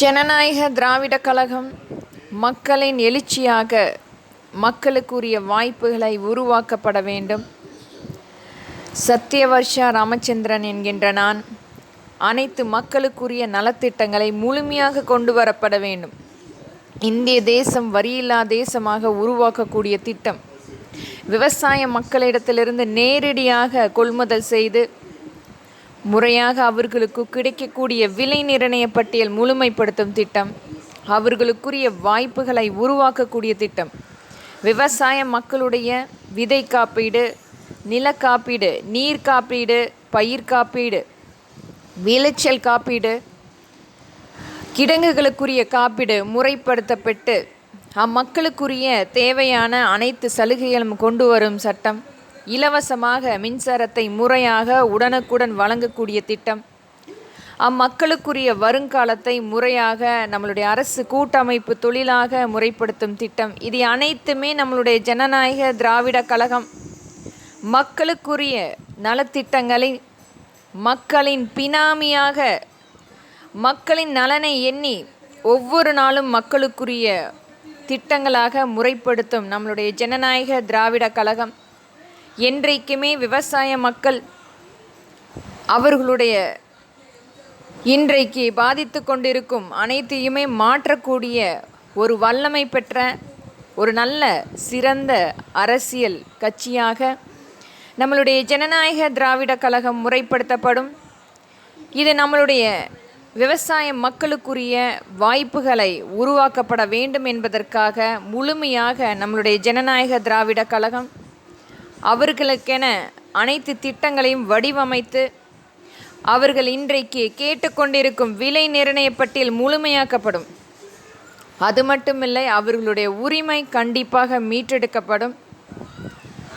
ஜனநாயக திராவிட கழகம் மக்களின் எழுச்சியாக மக்களுக்குரிய வாய்ப்புகளை உருவாக்கப்பட வேண்டும். சத்யவர்ஷா ராமச்சந்திரன் என்கின்ற நான் அனைத்து மக்களுக்குரிய நலத்திட்டங்களை முழுமையாக கொண்டு வரப்பட வேண்டும். இந்திய தேசம் வரியில்லா தேசமாக உருவாக்கக்கூடிய திட்டம். விவசாய மக்களிடத்திலிருந்து நேரடியாக கொள்முதல் செய்து முறையாக அவர்களுக்கு கிடைக்கக்கூடிய விலை நிர்ணய பட்டியல் முழுமைப்படுத்தும் திட்டம் அவர்களுக்குரிய வாய்ப்புகளை உருவாக்கக்கூடிய திட்டம். விவசாய மக்களுடைய விதை காப்பீடு நில காப்பீடு நீர் காப்பீடு பயிர் காப்பீடு விளைச்சல் காப்பீடு கிடங்குகளுக்குரிய காப்பீடு முறைப்படுத்தப்பட்டு அம்மக்களுக்குரிய தேவையான அனைத்து சலுகைகளும் கொண்டு வரும் சட்டம். இலவசமாக மின்சாரத்தை முறையாக உடனுக்குடன் வழங்கக்கூடிய திட்டம். அம்மக்களுக்குரிய வருங்காலத்தை முறையாக நம்மளுடைய அரசு கூட்டமைப்பு தொழிலாக முறைப்படுத்தும் திட்டம். இது அனைத்துமே நம்மளுடைய ஜனநாயக திராவிட கழகம். மக்களுக்குரிய நலத்திட்டங்களை மக்களின் பினாமியாக மக்களின் நலனை எண்ணி ஒவ்வொரு நாளும் மக்களுக்குரிய திட்டங்களாக முறைப்படுத்தும் நம்மளுடைய ஜனநாயக திராவிட கழகம். என்றைக்குமே விவசாய மக்கள் அவர்களுடைய இன்றைக்கு பாதித்து கொண்டிருக்கும் அனைத்தையுமே மாற்றக்கூடிய ஒரு வல்லமை பெற்ற ஒரு நல்ல சிறந்த அரசியல் கட்சியாக நம்மளுடைய ஜனநாயக திராவிட கழகம் முறைப்படுத்தப்படும். இது நம்மளுடைய விவசாய மக்களுக்குரிய வாய்ப்புகளை உருவாக்கப்பட வேண்டும் என்பதற்காக முழுமையாக நம்மளுடைய ஜனநாயக திராவிட கழகம் அவர்களுக்கென அனைத்து திட்டங்களையும் வடிவமைத்து அவர்கள் இன்றைக்கு கேட்டுக்கொண்டிருக்கும் விலை நிர்ணய பட்டியல் முழுமையாக்கப்படும். அது மட்டுமில்லை அவர்களுடைய உரிமை கண்டிப்பாக மீட்டெடுக்கப்படும்.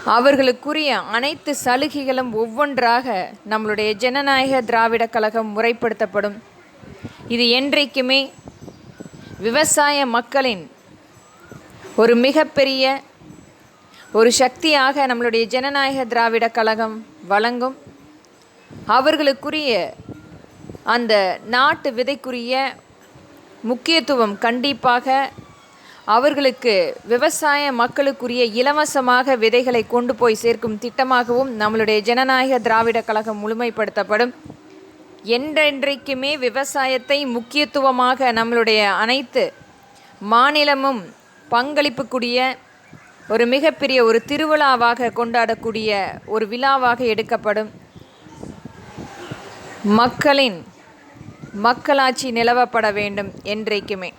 அவர்களுக்குரிய அனைத்து சலுகைகளும் ஒவ்வொன்றாக நம்மளுடைய ஜனநாயக திராவிட கழகம் முறைப்படுத்தப்படும். இது என்றைக்குமே விவசாய மக்களின் ஒரு மிகப்பெரிய ஒரு சக்தியாக நம்மளுடைய ஜனநாயக திராவிட கழகம் வழங்கும் அவர்களுக்குரிய அந்த நாட்டு விதைக்குரிய முக்கியத்துவம் கண்டிப்பாக அவர்களுக்கு விவசாய மக்களுக்குரிய இலவசமாக விதைகளை கொண்டு போய் சேர்க்கும் திட்டமாகவும் நம்மளுடைய ஜனநாயக திராவிட கழகம் முழுமைப்படுத்தப்படும். என்றென்றைக்குமே விவசாயத்தை முக்கியத்துவமாக நம்மளுடைய அனைத்து மாநிலமும் பங்களிப்புக்கூடிய ஒரு மிகப்பெரிய ஒரு திருவிழாவாக கொண்டாடக்கூடிய ஒரு விழாவாக எடுக்கப்படும். மக்களின் மக்களாட்சி நிலவப்பட வேண்டும் என்றைக்குமே.